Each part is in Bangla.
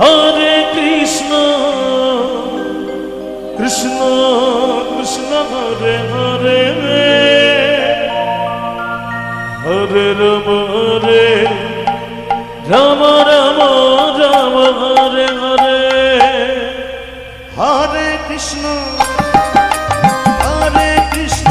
হরে কৃষ্ণ কৃষ্ণ কৃষ্ণ হরে হরে। হরে রাম হরে রাম রাম রাম, হরে হরে। হরে কৃষ্ণ হরে কৃষ্ণ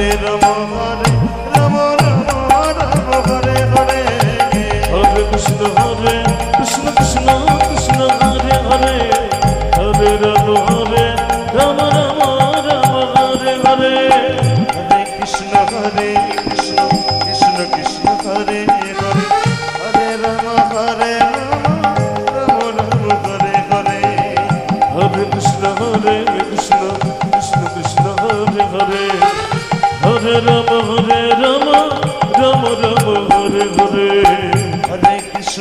হরে রাম হরে